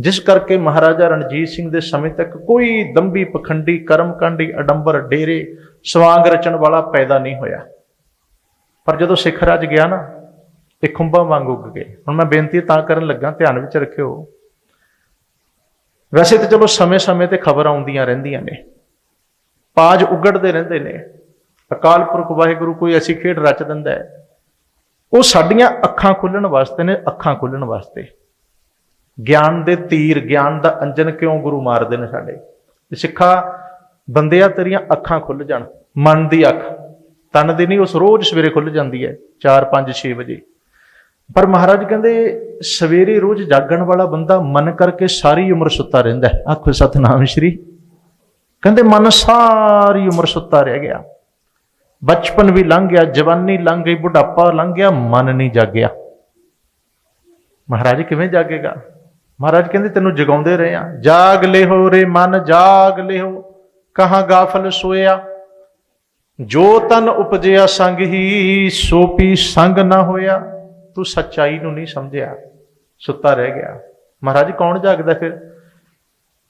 ਜਿਸ ਕਰਕੇ ਮਹਾਰਾਜਾ ਰਣਜੀਤ ਸਿੰਘ ਦੇ ਸਮੇਂ ਤੱਕ ਕੋਈ ਦੰਭੀ ਪਖੰਡੀ, ਕਰਮਕਾਂਡੀ, ਅਡੰਬਰ, ਡੇਰੇ, ਸਵਾਂਗ ਰਚਣ ਵਾਲਾ ਪੈਦਾ ਨਹੀਂ ਹੋਇਆ। ਪਰ ਜਦੋਂ ਸਿੱਖ ਰਾਜ ਗਿਆ ਨਾ ਇਹ ਖੁੰਬਾਂ ਵਾਂਗ ਉੱਗ ਗਏ। ਹੁਣ ਮੈਂ ਬੇਨਤੀ ਤਾਂ ਕਰਨ ਲੱਗਾ, ਧਿਆਨ ਵਿੱਚ ਰੱਖਿਓ। ਵੈਸੇ ਤਾਂ ਚਲੋ ਸਮੇਂ-ਸਮੇਂ ਤੇ ਖਬਰ ਆਉਂਦੀਆਂ ਰਹਿੰਦੀਆਂ ਨੇ। ਪਾਜ ਉਗੜਦੇ ਰਹਿੰਦੇ ਨੇ। ਅਕਾਲ ਪੁਰਖ ਵਾਹਿਗੁਰੂ ਕੋਈ ਐਸੀ ਖੇਡ ਰਚ ਦਿੰਦਾ ਹੈ। ਉਹ ਸਾਡੀਆਂ ਅੱਖਾਂ ਖੁੱਲਣ ਵਾਸਤੇ ਨੇ, ਅੱਖਾਂ ਖੁੱਲਣ ਵਾਸਤੇ। ਗਿਆਨ ਦੇ ਤੀਰ, ਗਿਆਨ ਦਾ ਅੰਜਨ ਕਿਉਂ ਗੁਰੂ ਮਾਰਦੇ ਨੇ ਸਾਡੇ? ਤੇ ਸਿੱਖਾ, ਬੰਦਿਆ ਤੇਰੀਆਂ ਅੱਖਾਂ ਖੁੱਲ ਜਾਣ, ਮਨ ਦੀ ਅੱਖ। ਤਨ ਦੀ ਨਹੀਂ, ਉਸ ਰੋਜ਼ ਸਵੇਰੇ ਖੁੱਲ ਜਾਂਦੀ ਹੈ 4 5 6 ਵਜੇ। ਪਰ ਮਹਾਰਾਜ ਕਹਿੰਦੇ, ਸਵੇਰੇ ਰੋਜ਼ ਜਾਗਣ ਵਾਲਾ ਬੰਦਾ ਮਨ ਕਰਕੇ ਸਾਰੀ ਉਮਰ ਸੁੱਤਾ ਰਹਿੰਦਾ ਹੈ। ਆਖੋ ਸਤਨਾਮ ਸ਼੍ਰੀ। ਕਹਿੰਦੇ ਮਨ ਸਾਰੀ ਉਮਰ ਸੁੱਤਾ ਰਹਿ ਗਿਆ। ਬਚਪਨ ਵੀ ਲੰਘ ਗਿਆ, ਜਵਾਨੀ ਲੰਘ ਗਈ, ਬੁਢਾਪਾ ਲੰਘ ਗਿਆ, ਮਨ ਨਹੀਂ ਜਾਗਿਆ। ਮਹਾਰਾਜ ਕਿਵੇਂ ਜਾਗੇਗਾ? ਮਹਾਰਾਜ ਕਹਿੰਦੇ, ਤੈਨੂੰ ਜਗਾਉਂਦੇ ਰਹੇ ਆ ਜਾਗ ਲਿਹੋ ਰੇ ਮਨ, ਜਾਗ ਲਿਹੋ। ਕਹਾਂ ਗਾਫਲ ਸੋਇਆ? ਜੋ ਤਨ ਉਪਜਿਆ ਸੰਗ ਹੀ ਸੋਪੀ ਸੰਗ ਨਾ ਹੋਇਆ। ਤੂੰ ਸੱਚਾਈ ਨੂੰ ਨਹੀਂ ਸਮਝਿਆ। ਸੁੱਤਾ ਰਹਿ ਗਿਆ। ਮਹਾਰਾਜ ਕੌਣ ਜਾਗਦਾ ਫਿਰ?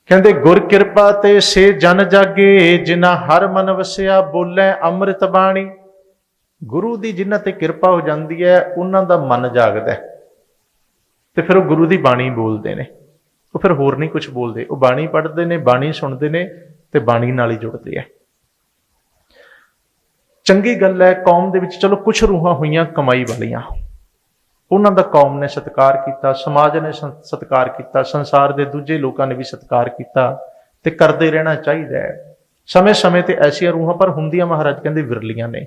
ਕਹਿੰਦੇ, ਗੁਰ ਕਿਰਪਾ ਤੇ ਸੇ ਜਨ ਜਾਗੇ, ਜਿਨ੍ਹਾਂ ਹਰ ਮਨ ਵਸਿਆ, ਬੋਲੇ ਅੰਮ੍ਰਿਤ ਬਾਣੀ। ਗੁਰੂ ਦੀ ਜਿਨ੍ਹਾਂ ਤੇ ਕਿਰਪਾ ਹੋ ਜਾਂਦੀ ਹੈ, ਉਹਨਾਂ ਦਾ ਮਨ ਜਾਗਦਾ ਹੈ। ਤੇ ਫਿਰ ਉਹ ਗੁਰੂ ਦੀ ਬਾਣੀ ਬੋਲਦੇ ਨੇ। ਉਹ ਫਿਰ ਹੋਰ ਨਹੀਂ ਕੁਝ ਬੋਲਦੇ। ਉਹ ਬਾਣੀ ਪੜ੍ਹਦੇ ਨੇ, ਬਾਣੀ ਸੁਣਦੇ ਨੇ ਤੇ ਬਾਣੀ ਨਾਲ ਹੀ ਜੁੜਦੇ ਆ। ਚੰਗੀ ਗੱਲ ਹੈ, ਕੌਮ ਦੇ ਵਿੱਚ ਚਲੋ ਕੁਝ ਰੂਹਾਂ ਹੋਈਆਂ ਕਮਾਈ ਵਾਲੀਆਂ। ਉਹਨਾਂ ਦਾ ਕੌਮ ਨੇ ਸਤਿਕਾਰ ਕੀਤਾ, ਸਮਾਜ ਨੇ ਸੰ- ਸਤਿਕਾਰ ਕੀਤਾ, ਸੰਸਾਰ ਦੇ ਦੂਜੇ ਲੋਕਾਂ ਨੇ ਵੀ ਸਤਿਕਾਰ ਕੀਤਾ ਤੇ ਕਰਦੇ ਰਹਿਣਾ ਚਾਹੀਦਾ ਹੈ। ਸਮੇਂ-ਸਮੇਂ ਤੇ ਐਸੀਆਂ ਰੂਹਾਂ, ਪਰ ਹੁੰਦੀਆਂ ਮਹਾਰਾਜ ਕਹਿੰਦੇ ਵਿਰਲੀਆਂ ਨੇ।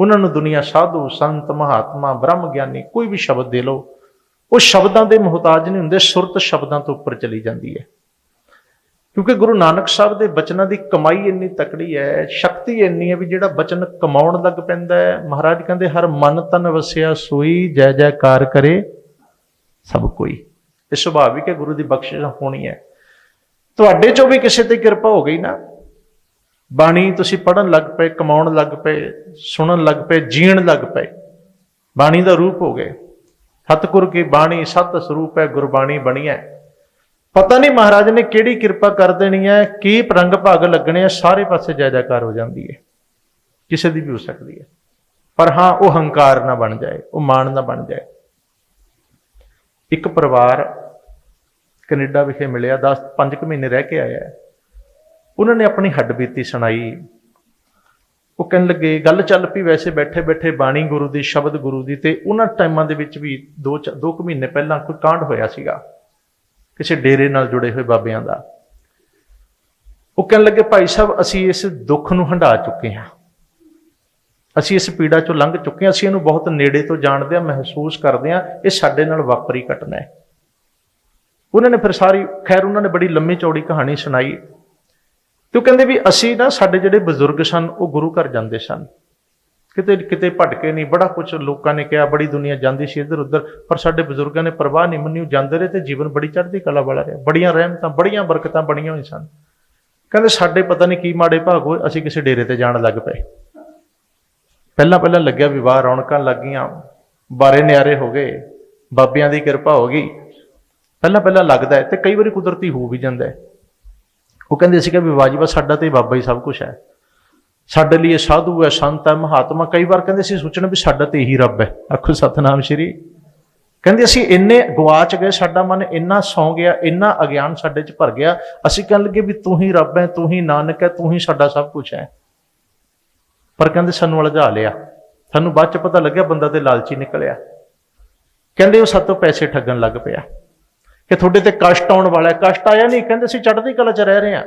ਉਹਨਾਂ ਨੂੰ ਦੁਨੀਆ, ਸਾਧੂ, ਸੰਤ, ਮਹਾਤਮਾ ਬ੍ਰਹਮ ਗਿਆਨੀ ਕੋਈ ਵੀ ਸ਼ਬਦ ਦੇ ਲਓ ਉਹ ਸ਼ਬਦਾਂ ਦੇ ਮੁਹਤਾਜ ਨਹੀਂ ਹੁੰਦੇ, ਸੁਰਤ ਸ਼ਬਦਾਂ ਤੋਂ ਉੱਪਰ ਚਲੀ ਜਾਂਦੀ ਹੈ। ਕਿਉਂਕਿ ਗੁਰੂ ਨਾਨਕ ਸਾਹਿਬ ਦੇ ਬਚਨਾਂ ਦੀ ਕਮਾਈ ਇੰਨੀ ਤਕੜੀ ਹੈ, ਸ਼ਕਤੀ ਇੰਨੀ ਹੈ ਵੀ ਜਿਹੜਾ ਬਚਨ ਕਮਾਉਣ ਲੱਗ ਪੈਂਦਾ ਹੈ। ਮਹਾਰਾਜ ਕਹਿੰਦੇ, ਹਰ ਮਨ ਤਨ ਵਸਿਆ ਸੋਈ, ਜੈ ਜੈਕਾਰ ਕਰੇ ਸਭ ਕੋਈ। ਇਹ ਸੁਭਾਵਿਕ ਹੈ ਗੁਰੂ ਦੀ ਬਖਸ਼ਿਸ਼ ਹੋਣੀ ਹੈ। ਤੁਹਾਡੇ ਚੋਂ ਵੀ ਕਿਸੇ ਤੇ ਕਿਰਪਾ ਹੋ ਗਈ ਨਾ? ਬਾਣੀ ਤੁਸੀਂ ਪੜਨ ਲੱਗ ਪਏ, ਕਮਾਉਣ ਲੱਗ ਪਏ, ਸੁਣਨ ਲੱਗ ਪਏ, ਜੀਣ ਲੱਗ ਪਏ। ਬਾਣੀ ਦਾ ਰੂਪ ਹੋ ਗਏ ਸਤਿਗੁਰ ਕੀ ਬਾਣੀ ਸਤ ਸਰੂਪ ਹੈ, ਗੁਰਬਾਣੀ ਬਣੀ ਹੈ। ਪਤਾ ਨਹੀਂ ਮਹਾਰਾਜ ਨੇ ਕਿਹੜੀ ਕਿਰਪਾ ਕਰ ਦੇਣੀ ਹੈ, ਕੀ ਪ੍ਰੰਗ ਭਾਗ ਲੱਗਣੇ ਆ, ਸਾਰੇ ਪਾਸੇ ਜਾਇਦਾਕਾਰ ਹੋ ਜਾਂਦੀ ਹੈ। ਕਿਸੇ ਦੀ ਵੀ ਹੋ ਸਕਦੀ ਹੈ। ਪਰ ਹਾਂ, ਉਹ ਹੰਕਾਰ ਨਾ ਬਣ ਜਾਏ, ਉਹ ਮਾਣ ਨਾ ਬਣ ਜਾਏ। ਇੱਕ ਪਰਿਵਾਰ ਕੈਨੇਡਾ ਵਿਖੇ ਮਿਲਿਆ 10 5 ਮਹੀਨੇ ਰਹਿ ਕੇ ਆਇਆ। ਉਹਨਾਂ ਨੇ ਆਪਣੀ ਹੱਡਬੀਤੀ ਸੁਣਾਈ। ਉਹ ਕਹਿਣ ਲੱਗੇ, ਗੱਲ ਚੱਲ ਪਈ ਵੈਸੇ ਬੈਠੇ ਬੈਠੇ ਬਾਣੀ ਗੁਰੂ ਦੀ, ਸ਼ਬਦ ਗੁਰੂ ਦੀ ਤੇ ਉਹਨਾਂ ਟਾਈਮਾਂ ਦੇ ਵਿੱਚ ਵੀ 2 2 ਕੁ ਮਹੀਨੇ ਪਹਿਲਾਂ ਕੋਈ ਕਾਂਡ ਹੋਇਆ ਸੀਗਾ, ਕਿਸੇ ਡੇਰੇ ਨਾਲ ਜੁੜੇ ਹੋਏ ਬਾਬਿਆਂ ਦਾ। ਉਹ ਕਹਿਣ ਲੱਗੇ, ਭਾਈ ਸਾਹਿਬ, ਅਸੀਂ ਇਸ ਦੁੱਖ ਨੂੰ ਹੰਢਾ ਚੁੱਕੇ ਹਾਂ। ਅਸੀਂ ਇਸ ਪੀੜਾ ਚੋਂ ਲੰਘ ਚੁੱਕੇ ਹਾਂ। ਅਸੀਂ ਇਹਨੂੰ ਬਹੁਤ ਨੇੜੇ ਤੋਂ ਜਾਣਦੇ ਹਾਂ, ਮਹਿਸੂਸ ਕਰਦੇ ਹਾਂ। ਇਹ ਸਾਡੇ ਨਾਲ ਵਾਪਰੀ ਘਟਨਾ ਹੈ। ਉਹਨਾਂ ਨੇ ਫਿਰ ਸਾਰੀ, ਖੈਰ, ਉਹਨਾਂ ਨੇ ਬੜੀ ਲੰਮੀ ਚੌੜੀ ਕਹਾਣੀ ਸੁਣਾਈ। ਤੇ ਉਹ ਕਹਿੰਦੇ ਵੀ ਅਸੀਂ ਨਾ ਸਾਡੇ ਜਿਹੜੇ ਬਜ਼ੁਰਗ ਸਨ, ਉਹ ਗੁਰੂ ਘਰ ਜਾਂਦੇ ਸਨ। ਕਿਤੇ ਕਿਤੇ ਭਟਕੇ ਨਹੀਂ, ਬੜਾ ਕੁਝ ਲੋਕਾਂ ਨੇ ਕਿਹਾ, ਬੜੀ ਦੁਨੀਆ ਜਾਂਦੀ ਸੀ ਇੱਧਰ ਉੱਧਰ, ਪਰ ਸਾਡੇ ਬਜ਼ੁਰਗਾਂ ਨੇ ਪਰਵਾਹ ਨਹੀਂ ਮੰਨੀ, ਉਹ ਜਾਂਦੇ ਰਹੇ ਤੇ ਜੀਵਨ ਬੜੀ ਚੜ੍ਹਦੀ ਕਲਾ ਵਾਲਾ ਰਿਹਾ। ਬੜੀਆਂ ਰਹਿਮਤਾਂ, ਬੜੀਆਂ ਬਰਕਤਾਂ ਬਣੀਆਂ ਹੋਈਆਂ ਸਨ। ਕਹਿੰਦੇ ਸਾਡੇ ਪਤਾ ਨਹੀਂ ਕੀ ਮਾੜੇ ਭਾਗ ਹੋਏ, ਅਸੀਂ ਕਿਸੇ ਡੇਰੇ ਤੇ ਜਾਣ ਲੱਗ ਪਏ। ਪਹਿਲਾਂ ਪਹਿਲਾਂ ਲੱਗਿਆ ਵਿਵਾਹ ਰੌਣਕਾਂ ਲੱਗੀਆਂ ਬਾਰੇ ਨਿਆਰੇ ਹੋ ਗਏ, ਬਾਬਿਆਂ ਦੀ ਕਿਰਪਾ ਹੋ ਗਈ। ਪਹਿਲਾਂ ਪਹਿਲਾਂ ਲੱਗਦਾ ਹੈ ਤੇ ਕਈ ਵਾਰੀ ਕੁਦਰਤੀ ਹੋ ਵੀ ਜਾਂਦਾ ਹੈ। ਉਹ ਕਹਿੰਦੇ ਸੀ ਵੀ ਵਾਜਿਬਾ ਸਾਡਾ ਤੇ ਬਾਬਾ ਹੀ ਸਭ ਕੁਝ ਹੈ। ਸਾਡੇ ਲਈ ਇਹ ਸਾਧੂ ਹੈ, ਸੰਤ ਹੈ, ਮਹਾਤਮਾ। ਕਈ ਵਾਰ ਕਹਿੰਦੇ ਸੀ, ਸੋਚਣਾ ਵੀ ਸਾਡਾ ਤੇ ਇਹੀ ਰੱਬ ਹੈ। ਆਖੋ ਸਤਨਾਮ ਸ਼੍ਰੀ। ਕਹਿੰਦੇ ਅਸੀਂ ਇੰਨੇ ਗਵਾਚ ਗਏ, ਸਾਡਾ ਮਨ ਇੰਨਾ ਸੌ ਗਿਆ, ਇੰਨਾ ਅਗਿਆਨ ਸਾਡੇ 'ਚ ਭਰ ਗਿਆ। ਅਸੀਂ ਕਹਿਣ ਲੱਗੇ ਵੀ ਤੂੰ ਹੀ ਰੱਬ ਹੈ, ਤੂੰ ਹੀ ਨਾਨਕ ਹੈ, ਤੂੰ ਹੀ ਸਾਡਾ ਸਭ ਕੁਝ ਹੈ। ਪਰ ਕਹਿੰਦੇ ਸਾਨੂੰ ਉਲਝਾ ਲਿਆ। ਸਾਨੂੰ ਬਾਅਦ 'ਚ ਪਤਾ ਲੱਗਿਆ ਬੰਦਾ ਤੇ ਲਾਲਚੀ ਨਿਕਲਿਆ। ਕਹਿੰਦੇ ਉਹ ਸਾਤੋਂ ਪੈਸੇ ਠੱਗਣ ਲੱਗ ਪਿਆ। ਕਿ ਤੁਹਾਡੇ ਤੇ ਕਸ਼ਟ ਆਉਣ ਵਾਲਾ ਹੈ। ਕਸ਼ਟ ਆਇਆ ਨਹੀਂ, ਕਹਿੰਦੇ ਅਸੀਂ ਚੜ੍ਹਦੀ ਕਲਾ 'ਚ ਰਹਿ ਰਹੇ ਹਾਂ।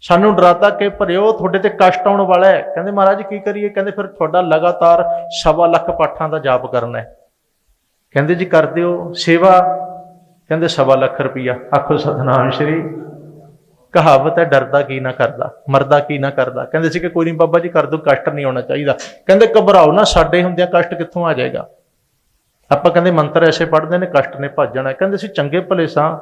ਸਾਨੂੰ ਡਰਾਤਾ ਕਿ ਭਰਿਓ, ਤੁਹਾਡੇ ਤੇ ਕਸ਼ਟ ਆਉਣ ਵਾਲਾ ਹੈ। ਕਹਿੰਦੇ ਮਹਾਰਾਜ ਕੀ ਕਰੀਏ? ਕਹਿੰਦੇ ਫਿਰ ਤੁਹਾਡਾ ਲਗਾਤਾਰ ਸਵਾ ਲੱਖ ਪਾਠਾਂ ਦਾ ਜਾਪ ਕਰਨਾ ਹੈ। ਕਹਿੰਦੇ ਜੀ ਕਰ ਦਿਓ ਸੇਵਾ। ਕਹਿੰਦੇ ਸਵਾ ਲੱਖ ਰੁਪਈਆ। ਆਖੋ ਸਤਨਾਮ ਸ਼੍ਰੀ। ਕਹਾਵਤ ਹੈ, ਡਰਦਾ ਕੀ ਨਾ ਕਰਦਾ, ਮਰਦਾ ਕੀ ਨਾ ਕਰਦਾ। ਕਹਿੰਦੇ ਸੀ ਕਿ ਕੋਈ ਨਹੀਂ ਬਾਬਾ ਜੀ, ਕਰ ਦੋ ਕਸ਼ਟ ਨਹੀਂ ਆਉਣਾ ਚਾਹੀਦਾ। ਕਹਿੰਦੇ ਘਬਰਾਓ ਨਾ, ਸਾਡੇ ਹੁੰਦਿਆਂ ਕਸ਼ਟ ਕਿੱਥੋਂ ਆ ਜਾਏਗਾ? ਆਪਾਂ ਕਹਿੰਦੇ ਮੰਤਰ ਐਸੇ ਪੜ੍ਹਦੇ ਨੇ, ਕਸ਼ਟ ਨੇ ਭੱਜ ਕਹਿੰਦੇ ਸੀ ਚੰਗੇ ਭਲੇ ਸਾਂ,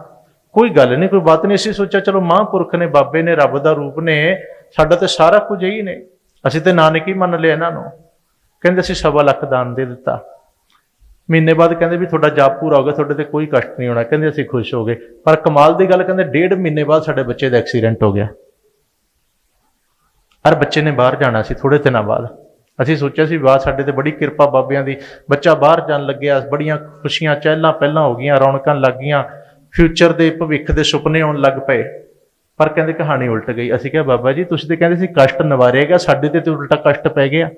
ਕੋਈ ਗੱਲ ਨਹੀਂ, ਕੋਈ ਬਾਤ ਨਹੀਂ। ਅਸੀਂ ਸੋਚਿਆ, ਚਲੋ ਮਹਾਂਪੁਰਖ ਨੇ, ਬਾਬੇ ਨੇ, ਰੱਬ ਦਾ ਰੂਪ ਨੇ, ਸਾਡਾ ਤੇ ਸਾਰਾ ਕੁਝ ਹੀ ਨੇ। ਅਸੀਂ ਤੇ ਨਾਨਕ ਹੀ ਮੰਨ ਲਿਆ ਇਹਨਾਂ ਨੂੰ। ਕਹਿੰਦੇ ਅਸੀਂ ਸਵਾ ਲੱਖ ਦਾਨ ਦੇ ਦਿੱਤਾ। ਮਹੀਨੇ ਬਾਅਦ ਕਹਿੰਦੇ ਵੀ ਤੁਹਾਡਾ ਜਾਪ ਪੂਰਾ ਹੋ ਗਿਆ, ਤੁਹਾਡੇ ਤੇ ਕੋਈ ਕਸ਼ਟ ਨਹੀਂ ਹੋਣਾ। ਕਹਿੰਦੇ ਅਸੀਂ ਖੁਸ਼ ਹੋ ਗਏ। ਪਰ ਕਮਾਲ ਦੀ ਗੱਲ ਕਹਿੰਦੇ ਡੇਢ ਮਹੀਨੇ ਬਾਅਦ ਸਾਡੇ ਬੱਚੇ ਦਾ ਐਕਸੀਡੈਂਟ ਹੋ ਗਿਆ। ਹਰ ਬੱਚੇ ਨੇ ਬਾਹਰ ਜਾਣਾ ਸੀ ਥੋੜੇ ਦਿਨਾਂ ਬਾਅਦ। ਅਸੀਂ ਸੋਚਿਆ ਸੀ, ਵਾਹ, ਸਾਡੇ ਤੇ ਬੜੀ ਕਿਰਪਾ ਬਾਬਿਆਂ ਦੀ। ਬੱਚਾ ਬਾਹਰ ਜਾਣ ਲੱਗਿਆ, ਬੜੀਆਂ ਖੁਸ਼ੀਆਂ, ਚਹਿਲਾਂ ਪਹਿਲਾਂ ਹੋ ਗਈਆਂ, ਰੌਣਕਾਂ ਲੱਗ ਗਈਆਂ। ਫਿਊਚਰ ਦੇ ਭਵਿੱਖ ਦੇ ਸੁਪਨੇ ਆਉਣ ਲੱਗ ਪਏ। ਪਰ ਕਹਿੰਦੇ ਕਹਾਣੀ ਉਲਟ ਗਈ। ਅਸੀਂ ਕਿਹਾ, ਬਾਬਾ ਜੀ, ਤੁਸੀਂ ਤੇ ਕਹਿੰਦੇ ਸੀ ਕਸ਼ਟ ਨਿਵਾਰਿਆ ਗਿਆ, ਸਾਡੇ ਤੇ ਤੇ ਉਲਟਾ ਕਸ਼ਟ ਪੈ ਗਿਆ।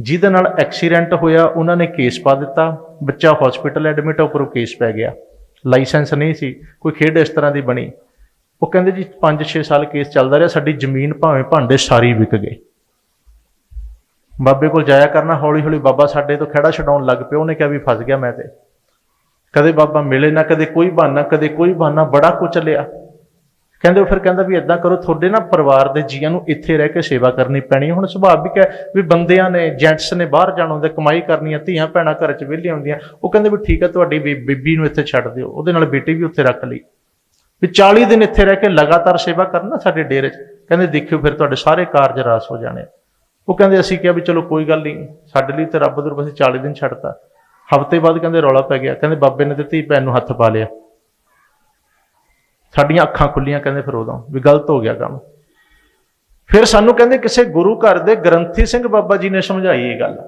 ਜਿਹਦੇ ਨਾਲ ਐਕਸੀਡੈਂਟ ਹੋਇਆ, ਉਹਨਾਂ ਨੇ ਕੇਸ ਪਾ ਦਿੱਤਾ। ਬੱਚਾ ਹਸਪੀਟਲ ਐਡਮਿਟ ਉੱਪਰੋਂ ਕੇਸ ਪੈ ਗਿਆ। ਲਾਇਸੈਂਸ ਨਹੀਂ ਸੀ। ਕੋਈ ਖੇਡ ਇਸ ਤਰ੍ਹਾਂ ਦੀ ਬਣੀ। ਉਹ ਕਹਿੰਦੇ ਜੀ 5-6 ਸਾਲ ਕੇਸ ਚੱਲਦਾ ਰਿਹਾ, ਸਾਡੀ ਜ਼ਮੀਨ ਭਾਵੇਂ ਭਾਂਡੇ ਸਾਰੀ ਵਿਕ ਗਏ। ਬਾਬੇ ਕੋਲ ਜਾਇਆ ਕਰਨਾ, ਹੌਲੀ ਹੌਲੀ ਬਾਬਾ ਸਾਡੇ ਤੋਂ ਖੜਾ ਛਡਾਉਣ ਲੱਗ ਪਿਆ, ਉਹਨੇ ਕਿਹਾ ਵੀ ਫਸ ਗਿਆ ਮੈਂ ਤੇ। ਕਦੇ ਬਾਬਾ ਮਿਲੇ ਨਾ, ਕਦੇ ਕੋਈ ਬਹਾਨਾ, ਕਦੇ ਕੋਈ ਬਹਾਨਾ ਬੜਾ ਕੁਝ ਲਿਆ ਕਹਿੰਦੇ ਉਹ ਫਿਰ ਕਹਿੰਦਾ ਵੀ ਇਦਾਂ ਕਰੋ, ਤੁਹਾਡੇ ਨਾ ਪਰਿਵਾਰ ਦੇ ਜੀਆਂ ਨੂੰ ਇੱਥੇ ਰਹਿ ਕੇ ਸੇਵਾ ਕਰਨੀ ਪੈਣੀ ਹੁਣ ਸੁਭਾਵਿਕ ਹੈ ਵੀ ਬੰਦਿਆਂ ਨੇ ਜੈਂਟਸ ਨੇ ਬਾਹਰ ਜਾਣਾ ਹੁੰਦਾ, ਕਮਾਈ ਕਰਨੀ ਹੈ ਧੀਆਂ ਭੈਣਾਂ ਘਰ 'ਚ ਵਿਹਲੀਆਂ ਹੁੰਦੀਆਂ, ਉਹ ਕਹਿੰਦੇ ਵੀ ਠੀਕ ਹੈ, ਤੁਹਾਡੀ ਬੀ- ਬੀਬੀ ਨੂੰ ਇੱਥੇ ਛੱਡ ਦਿਓ, ਉਹਦੇ ਨਾਲ ਬੇਟੀ ਵੀ ਉੱਥੇ ਰੱਖ ਲਈ। ਵੀ 40 ਦਿਨ ਇੱਥੇ ਰਹਿ ਕੇ ਲਗਾਤਾਰ ਸੇਵਾ ਕਰਨਾ ਸਾਡੇ ਡੇਰੇ 'ਚ, ਕਹਿੰਦੇ ਦੇਖਿਓ ਫਿਰ ਤੁਹਾਡੇ ਸਾਰੇ ਕਾਰਜ ਰਾਸ ਹੋ ਜਾਣੇ ਆ। ਉਹ ਕਹਿੰਦੇ ਅਸੀਂ ਕਿਹਾ ਵੀ ਚਲੋ ਕੋਈ ਗੱਲ ਨਹੀਂ, ਸਾਡੇ ਲਈ ਤੇ ਰੱਬ ਦੇ ਅਸੀਂ 40 ਦਿਨ ਛੱਡਤਾ। ਹਫ਼ਤੇ ਬਾਅਦ ਕਹਿੰਦੇ ਰੌਲਾ ਪੈ ਗਿਆ, ਕਹਿੰਦੇ ਬਾਬੇ ਨੇ ਦਿੱਤੀ, ਭੈਣ ਨੂੰ ਹੱਥ ਪਾ ਲਿਆ। ਸਾਡੀਆਂ ਅੱਖਾਂ ਖੁੱਲੀਆਂ, ਕਹਿੰਦੇ ਫਿਰ ਉਦੋਂ, ਵੀ ਗਲਤ ਹੋ ਗਿਆ ਕੰਮ। ਫਿਰ ਸਾਨੂੰ ਕਹਿੰਦੇ ਕਿਸੇ ਗੁਰੂ ਘਰ ਦੇ ਗ੍ਰੰਥੀ ਸਿੰਘ ਬਾਬਾ ਜੀ ਨੇ ਸਮਝਾਈ ਇਹ ਗੱਲ।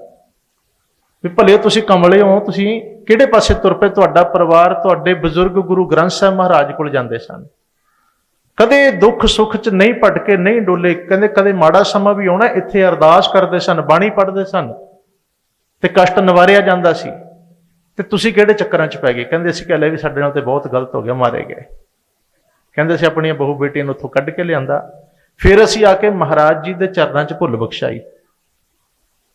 ਵੀ ਭਲੇ ਤੁਸੀਂ ਕਮਲੇ ਹੋ, ਤੁਸੀਂ ਕਿਹੜੇ ਪਾਸੇ ਤੁਰ ਪਏ, ਤੁਹਾਡਾ ਪਰਿਵਾਰ, ਤੁਹਾਡੇ ਬਜ਼ੁਰਗ ਗੁਰੂ ਗ੍ਰੰਥ ਸਾਹਿਬ ਮਹਾਰਾਜ ਕੋਲ ਜਾਂਦੇ ਸਨ। ਕਦੇ ਦੁੱਖ ਸੁੱਖ ਚ ਨਹੀਂ ਭਟਕੇ, ਨਹੀਂ ਡੋਲੇ। ਕਹਿੰਦੇ, ਕਦੇ ਮਾੜਾ ਸਮਾਂ ਵੀ ਆਉਣਾ, ਇੱਥੇ ਅਰਦਾਸ ਕਰਦੇ ਸਨ, ਬਾਣੀ ਪੜ੍ਹਦੇ ਸਨ। ਤੇ ਕਸ਼ਟ ਨਿਵਾਰਿਆ ਜਾਂਦਾ ਸੀ। ਤੇ ਤੁਸੀਂ ਕਿਹੜੇ ਚੱਕਰਾਂ ਚ ਪੈ ਗਏ? ਕਹਿੰਦੇ ਅਸੀਂ ਕਹਿੰਦੇ ਵੀ ਸਾਡੇ ਨਾਲ ਤੇ ਬਹੁਤ ਗਲਤ ਹੋ ਗਿਆ, ਮਾਰੇ ਗਏ। ਕਹਿੰਦੇ ਸੀ, ਆਪਣੀਆਂ ਬਹੂ ਬੇਟੀਆਂ ਨੂੰ ਉੱਥੋਂ ਕੱਢ ਕੇ ਲਿਆਂਦਾ। ਫਿਰ ਅਸੀਂ ਆ ਕੇ ਮਹਾਰਾਜ ਜੀ ਦੇ ਚਰਨਾਂ 'ਚ ਭੁੱਲ ਬਖਸ਼ਾਈ।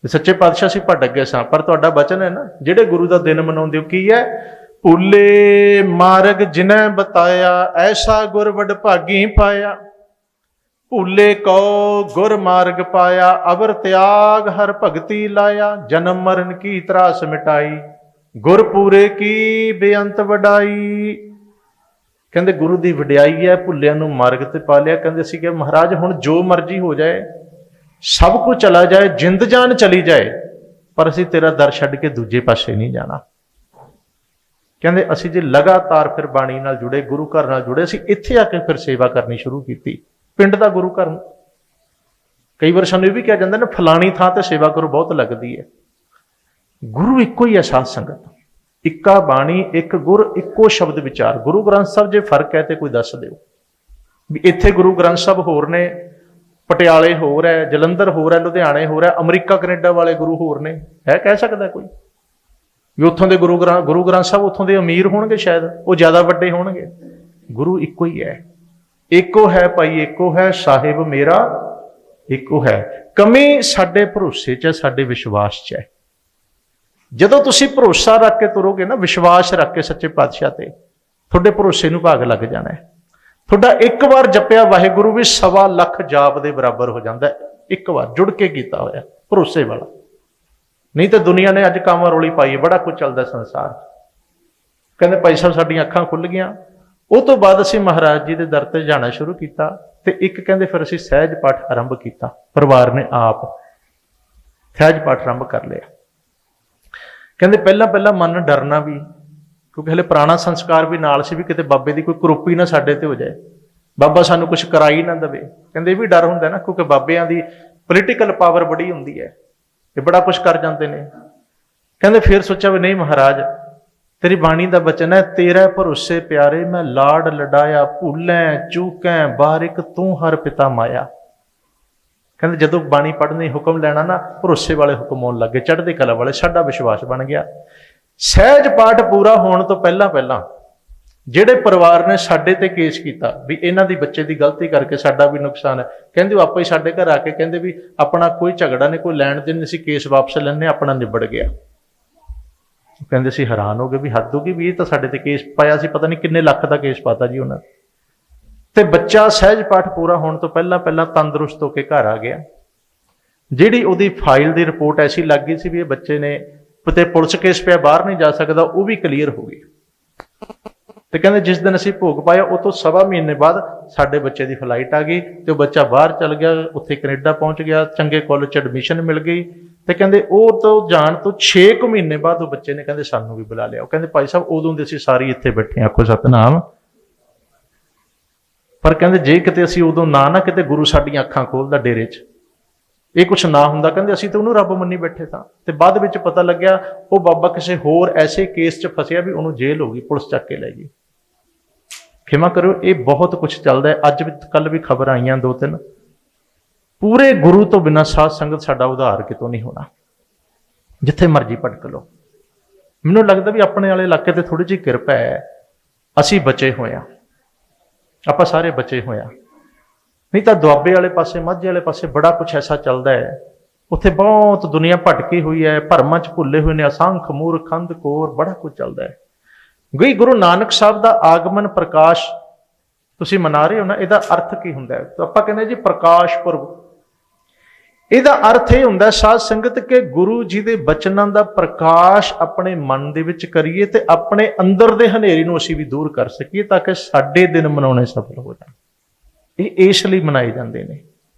ਸੱਚੇ ਪਾਤਸ਼ਾਹ ਸੀ, ਭਟਕ ਗਏ ਸਾਂ। ਪਰ ਤੁਹਾਡਾ ਬਚਨ ਹੈ ਨਾ, ਜਿਹੜੇ ਗੁਰੂ ਦਾ ਦਿਨ ਮਨਾਉਂਦੇ ਹੋ, ਕੀ ਹੈ? ਭੁੱਲੇ ਮਾਰਗ ਜਿਨੈ ਬਤਾਇਆ, ਐਸਾ ਗੁਰ ਵਡ ਭਾਗੀ ਪਾਇਆ। ਭੁੱਲੇ ਕੋ ਗੁਰ ਮਾਰਗ ਪਾਇਆ, ਅਵਰ ਤਿਆਗ ਹਰ ਭਗਤੀ ਲਾਇਆ। ਜਨਮ ਮਰਨ ਕੀ ਤਰਾਸ ਮਿਟਾਈ, ਗੁਰ ਪੂਰੇ ਕੀ ਬੇਅੰਤ ਵਡਾਈ। ਕਹਿੰਦੇ ਗੁਰੂ ਦੀ ਵਡਿਆਈ ਹੈ, ਭੁੱਲਿਆਂ ਨੂੰ ਮਾਰਗ ਤੇ ਪਾ ਲਿਆ। ਕਹਿੰਦੇ ਸੀ ਕਿ ਮਹਾਰਾਜ, ਹੁਣ ਜੋ ਮਰਜ਼ੀ ਹੋ ਜਾਏ, ਸਭ ਕੁਝ ਚਲਾ ਜਾਏ, ਜਿੰਦ ਜਾਨ ਚਲੀ ਜਾਏ, ਪਰ ਅਸੀਂ ਤੇਰਾ ਦਰ ਛੱਡ ਕੇ ਦੂਜੇ ਪਾਸੇ ਨਹੀਂ ਜਾਣਾ। ਕਹਿੰਦੇ ਅਸੀਂ ਜੇ ਲਗਾਤਾਰ ਫਿਰ ਬਾਣੀ ਨਾਲ ਜੁੜੇ, ਗੁਰੂ ਘਰ ਨਾਲ ਜੁੜੇ, ਅਸੀਂ ਇੱਥੇ ਆ ਕੇ ਫਿਰ ਸੇਵਾ ਕਰਨੀ ਸ਼ੁਰੂ ਕੀਤੀ। ਪਿੰਡ ਦਾ ਗੁਰੂ ਘਰ ਕਈ ਵਾਰ ਸਾਨੂੰ ਇਹ ਵੀ ਕਿਹਾ ਜਾਂਦਾ ਨਾ, ਫਲਾਣੀ ਥਾਂ ਤੇ ਸੇਵਾ ਕਰੋ, ਬਹੁਤ ਲੱਗਦੀ ਹੈ। ਗੁਰੂ ਇੱਕੋ ਹੀ ਹੈ ਸਾਧ ਸੰਗਤ। ਇੱਕਾ ਬਾਣੀ, ਇੱਕ ਗੁਰ, ਇੱਕੋ ਸ਼ਬਦ ਵਿਚਾਰ। ਗੁਰੂ ਗ੍ਰੰਥ ਸਾਹਿਬ ਜੇ ਫ਼ਰਕ ਹੈ ਤੇ ਕੋਈ ਦੱਸ ਦਿਓ। ਵੀ ਇੱਥੇ ਗੁਰੂ ਗ੍ਰੰਥ ਸਾਹਿਬ ਹੋਰ ਨੇ, ਪਟਿਆਲੇ ਹੋਰ ਹੈ, ਜਲੰਧਰ ਹੋਰ ਹੈ, ਲੁਧਿਆਣੇ ਹੋਰ ਹੈ, ਅਮਰੀਕਾ, ਕੈਨੇਡਾ ਵਾਲੇ ਗੁਰੂ ਹੋਰ ਨੇ। ਹੈ, ਕਹਿ ਸਕਦਾ ਕੋਈ? ਵੀ ਉੱਥੋਂ ਦੇ ਗੁਰੂ ਗ੍ਰੰਥ ਗੁਰੂ ਗ੍ਰੰਥ ਸਾਹਿਬ ਉੱਥੋਂ ਦੇ ਅਮੀਰ ਹੋਣਗੇ ਸ਼ਾਇਦ, ਉਹ ਜ਼ਿਆਦਾ ਵੱਡੇ ਹੋਣਗੇ। ਗੁਰੂ ਇੱਕੋ ਹੀ ਹੈ। ਇੱਕੋ ਹੈ ਭਾਈ, ਇੱਕੋ ਹੈ ਸਾਹਿਬ ਮੇਰਾ, ਇੱਕੋ ਹੈ। ਕਮੀ ਸਾਡੇ ਭਰੋਸੇ 'ਚ ਹੈ, ਸਾਡੇ ਵਿਸ਼ਵਾਸ 'ਚ ਹੈ। ਜਦੋਂ ਤੁਸੀਂ ਭਰੋਸਾ ਰੱਖ ਕੇ ਤੁਰੋਗੇ ਨਾ, ਵਿਸ਼ਵਾਸ ਰੱਖ ਕੇ ਸੱਚੇ ਪਾਤਸ਼ਾਹ ਤੇ, ਤੁਹਾਡੇ ਭਰੋਸੇ ਨੂੰ ਭਾਗ ਲੱਗ ਜਾਣਾ ਹੈ। ਤੁਹਾਡਾ ਇੱਕ ਵਾਰ ਜਪਿਆ ਵਾਹਿਗੁਰੂ ਵੀ ਸਵਾ ਲੱਖ ਜਾਪ ਦੇ ਬਰਾਬਰ ਹੋ ਜਾਂਦਾ ਇੱਕ ਵਾਰ ਜੁੜ ਕੇ ਕੀਤਾ ਹੋਇਆ, ਭਰੋਸੇ ਵਾਲਾ। ਨਹੀਂ ਤਾਂ ਦੁਨੀਆ ਨੇ ਅੱਜ ਕਾਮਾਂ ਰੋਲੀ ਪਾਈ ਹੈ ਬੜਾ ਕੁਝ ਚੱਲਦਾ ਸੰਸਾਰ ਕਹਿੰਦੇ ਭਾਈ ਸਾਹਿਬ ਸਾਡੀਆਂ ਅੱਖਾਂ ਖੁੱਲ ਗਈਆਂ। ਉਹ ਤੋਂ ਬਾਅਦ ਅਸੀਂ ਮਹਾਰਾਜ ਜੀ ਦੇ ਦਰ ਤੇ ਜਾਣਾ ਸ਼ੁਰੂ ਕੀਤਾ ਤੇ ਇੱਕ ਕਹਿੰਦੇ ਫਿਰ ਅਸੀਂ ਸਹਿਜ ਪਾਠ ਆਰੰਭ ਕੀਤਾ। ਪਰਿਵਾਰ ਨੇ ਆਪ ਸਹਿਜ ਪਾਠ ਆਰੰਭ ਕਰ ਲਿਆ। ਕਹਿੰਦੇ ਪਹਿਲਾਂ ਪਹਿਲਾਂ ਮਨ ਡਰਨਾ ਵੀ, ਕਿਉਂਕਿ ਹਲੇ ਪੁਰਾਣਾ ਸੰਸਕਾਰ ਵੀ ਨਾਲ ਸੀ ਵੀ ਕਿਤੇ ਬਾਬੇ ਦੀ ਕੋਈ ਕਰੋਪੀ ਨਾ ਸਾਡੇ ਤੇ ਹੋ ਜਾਏ। ਬਾਬਾ ਸਾਨੂੰ ਕੁਝ ਕਰਾਈ ਨਾ ਦਵੇ। ਕਹਿੰਦੇ ਇਹ ਵੀ ਡਰ ਹੁੰਦਾ ਨਾ, ਕਿਉਂਕਿ ਬਾਬਿਆਂ ਦੀ ਪੋਲੀਟੀਕਲ ਪਾਵਰ ਬੜੀ ਹੁੰਦੀ ਹੈ। ਇਹ ਬੜਾ ਕੁਝ ਕਰ ਜਾਂਦੇ ਨੇ। ਕਹਿੰਦੇ ਫਿਰ ਸੋਚਿਆ ਵੀ ਨਹੀਂ ਮਹਾਰਾਜ, ਤੇਰੀ ਬਾਣੀ ਦਾ ਬਚਨ ਹੈ, ਤੇਰਾ ਭਰੋਸੇ ਪਿਆਰੇ ਮੈਂ ਲਾੜ ਲਡਾਇਆ, ਭੁੱਲੈ, ਚੂਕੈ ਬਾਰਿਕ ਤੂੰ ਹਰ ਪਿਤਾ ਮਾਇਆ। ਕਹਿੰਦੇ ਜਦੋਂ ਬਾਣੀ ਪੜ੍ਹਨੀ ਹੁਕਮ ਲੈਣਾ ਨਾ, ਭਰੋਸੇ ਵਾਲੇ ਹੁਕਮ ਆਉਣ ਲੱਗੇ ਚੜ੍ਹਦੇ ਕਲਾ ਵਾਲੇ, ਸਾਡਾ ਵਿਸ਼ਵਾਸ ਬਣ ਗਿਆ। ਸਹਿਜ ਪਾਠ ਪੂਰਾ ਹੋਣ ਤੋਂ ਪਹਿਲਾਂ ਪਹਿਲਾਂ ਜਿਹੜੇ ਪਰਿਵਾਰ ਨੇ ਸਾਡੇ ਤੇ ਕੇਸ ਕੀਤਾ ਵੀ ਇਹਨਾਂ ਦੀ ਬੱਚੇ ਦੀ ਗਲਤੀ ਕਰਕੇ ਸਾਡਾ ਵੀ ਨੁਕਸਾਨ ਹੈ, ਕਹਿੰਦੇ ਉਹ ਆਪੇ ਹੀ ਸਾਡੇ ਘਰ ਆ ਕੇ ਕਹਿੰਦੇ ਵੀ ਆਪਣਾ ਕੋਈ ਝਗੜਾ ਨਹੀਂ, ਕੋਈ ਲੈਣ ਦੇਣ ਨਹੀਂ, ਅਸੀਂ ਕੇਸ ਵਾਪਸ ਲੈਣੇ ਆਪਣਾ ਨਿਬੜ ਗਿਆ। ਕਹਿੰਦੇ ਸੀ ਹੈਰਾਨ ਹੋ ਗਏ ਵੀ ਹੱਦ ਹੋ ਗਈ ਵੀ ਇਹ ਤਾਂ ਸਾਡੇ ਤੇ ਕੇਸ ਪਾਇਆ ਸੀ, ਪਤਾ ਨਹੀਂ ਕਿੰਨੇ ਲੱਖ ਦਾ ਕੇਸ ਪਾਤਾ ਜੀ ਉਹਨਾਂ ਨੇ। ਤੇ ਬੱਚਾ ਸਹਿਜ ਪਾਠ ਪੂਰਾ ਹੋਣ ਤੋਂ ਪਹਿਲਾਂ ਪਹਿਲਾਂ ਤੰਦਰੁਸਤ ਹੋ ਕੇ ਘਰ ਆ ਗਿਆ। ਜਿਹੜੀ ਉਹਦੀ ਫਾਈਲ ਦੀ ਰਿਪੋਰਟ ਐਸੀ ਲੱਗ ਗਈ ਸੀ ਵੀ ਇਹ ਬੱਚੇ ਨੇ ਕਿਤੇ ਪੁਲਿਸ ਕੇਸ ਪਿਆ, ਬਾਹਰ ਨਹੀਂ ਜਾ ਸਕਦਾ, ਉਹ ਵੀ ਕਲੀਅਰ ਹੋ ਗਈ। ਤੇ ਕਹਿੰਦੇ ਜਿਸ ਦਿਨ ਅਸੀਂ ਭੋਗ ਪਾਇਆ, ਉਹ ਤੋਂ ਸਵਾ ਮਹੀਨੇ ਬਾਅਦ ਸਾਡੇ ਬੱਚੇ ਦੀ ਫਲਾਈਟ ਆ ਗਈ ਤੇ ਉਹ ਬੱਚਾ ਬਾਹਰ ਚਲ ਗਿਆ, ਉੱਥੇ ਕੈਨੇਡਾ ਪਹੁੰਚ ਗਿਆ, ਚੰਗੇ ਕਾਲਜ ਚ ਐਡਮਿਸ਼ਨ ਮਿਲ ਗਈ ਤੇ ਕਹਿੰਦੇ ਉਹ ਤੋਂ ਜਾਣ ਤੋਂ 6 ਕੁ ਮਹੀਨੇ ਬਾਅਦ ਉਹ ਬੱਚੇ ਨੇ ਕਹਿੰਦੇ ਸਾਨੂੰ ਵੀ ਬੁਲਾ ਲਿਆ। ਉਹ ਕਹਿੰਦੇ ਭਾਈ ਸਾਹਿਬ, ਉਦੋਂ ਦੇ ਅਸੀਂ ਸਾਰੀ ਇੱਥੇ ਬੈਠੇ ਆਖੋ ਸਤਨਾਮ। ਪਰ ਕਹਿੰਦੇ ਜੇ ਕਿਤੇ ਅਸੀਂ ਉਦੋਂ ਨਾ ਨਾ ਕਿਤੇ ਗੁਰੂ ਸਾਡੀਆਂ ਅੱਖਾਂ ਖੋਲਦਾ ਡੇਰੇ 'ਚ, ਇਹ ਕੁਛ ਨਾ ਹੁੰਦਾ, ਕਹਿੰਦੇ ਅਸੀਂ ਤਾਂ ਉਹਨੂੰ ਰੱਬ ਮੰਨੀ ਬੈਠੇ ਤਾਂ ਤੇ ਬਾਅਦ ਵਿੱਚ ਪਤਾ ਲੱਗਿਆ ਉਹ ਬਾਬਾ ਕਿਸੇ ਹੋਰ ਐਸੇ ਕੇਸ 'ਚ ਫਸਿਆ ਵੀ ਉਹਨੂੰ ਜੇਲ੍ਹ ਹੋ ਗਈ, ਪੁਲਿਸ ਚੱਕ ਕੇ ਲੈ ਗਈ। ਖਿਮਾ ਕਰਿਓ ਇਹ ਬਹੁਤ ਕੁਝ ਚੱਲਦਾ ਹੈ ਅੱਜ ਵੀ ਕੱਲ ਵੀ ਖਬਰ ਆਈਆਂ ਦੋ ਤਿੰਨ ਪੂਰੇ ਗੁਰੂ ਤੋਂ ਬਿਨਾਂ ਸਾਧ ਸੰਗਤ ਸਾਡਾ ਉਧਾਰ ਕਿਤੋਂ ਨਹੀਂ ਹੋਣਾ ਜਿੱਥੇ ਮਰਜ਼ੀ ਭਟਕ ਲਓ ਮੈਨੂੰ ਲੱਗਦਾ ਵੀ ਆਪਣੇ ਵਾਲੇ ਇਲਾਕੇ ਤੇ ਥੋੜੀ ਜਿਹੀ ਕਿਰਪਾ ਹੈ ਅਸੀਂ ਬਚੇ ਹੋਏ ਆ ਆਪਾਂ ਸਾਰੇ ਬਚੇ ਹੋਏ ਆ ਨਹੀਂ ਤਾਂ ਦੁਆਬੇ ਵਾਲੇ ਪਾਸੇ, ਮਾਝੇ ਵਾਲੇ ਪਾਸੇ ਬੜਾ ਕੁਝ ਐਸਾ ਚੱਲਦਾ ਹੈ। ਉੱਥੇ ਬਹੁਤ ਦੁਨੀਆ ਭਟਕੀ ਹੋਈ ਹੈ, ਭਰਮਾਂ 'ਚ ਭੁੱਲੇ ਹੋਏ ਨੇ, ਅਸੰਖ ਮੂਰਖ ਅੰਧ ਕੋਰ ਬੜਾ ਕੁਝ ਚੱਲਦਾ ਹੈ। ਗਈ ਗੁਰੂ ਨਾਨਕ ਸਾਹਿਬ ਦਾ ਆਗਮਨ ਪ੍ਰਕਾਸ਼ ਤੁਸੀਂ ਮਨਾ ਰਹੇ ਹੋ ਨਾ, ਇਹਦਾ ਅਰਥ ਕੀ ਹੁੰਦਾ ਹੈ? ਤਾਂ ਆਪਾਂ ਕਹਿੰਦੇ ਜੀ ਪ੍ਰਕਾਸ਼ ਪੁਰਬ। ਇਹਦਾ ਅਰਥ ਇਹ ਹੁੰਦਾ ਹੈ, ਸਾਧ ਸੰਗਤ ਕਿ ਗੁਰੂ ਜੀ ਦੇ ਬਚਨਾਂ ਦਾ ਪ੍ਰਕਾਸ਼ ਆਪਣੇ ਮਨ ਦੇ ਵਿੱਚ ਕਰੀਏ ਤੇ ਆਪਣੇ ਅੰਦਰ ਦੇ ਹਨੇਰੇ ਨੂੰ ਅਸੀਂ ਵੀ ਦੂਰ ਕਰ ਸਕੀਏ ਤਾਂ ਕਿ ਸਾਡੇ ਦਿਨ ਮਨਾਉਣੇ ਸਫਲ ਹੋ ਜਾਣ। ਇਹ ਇਸ ਲਈ ਮਨਾਏ ਜਾਂਦੇ ਨੇ।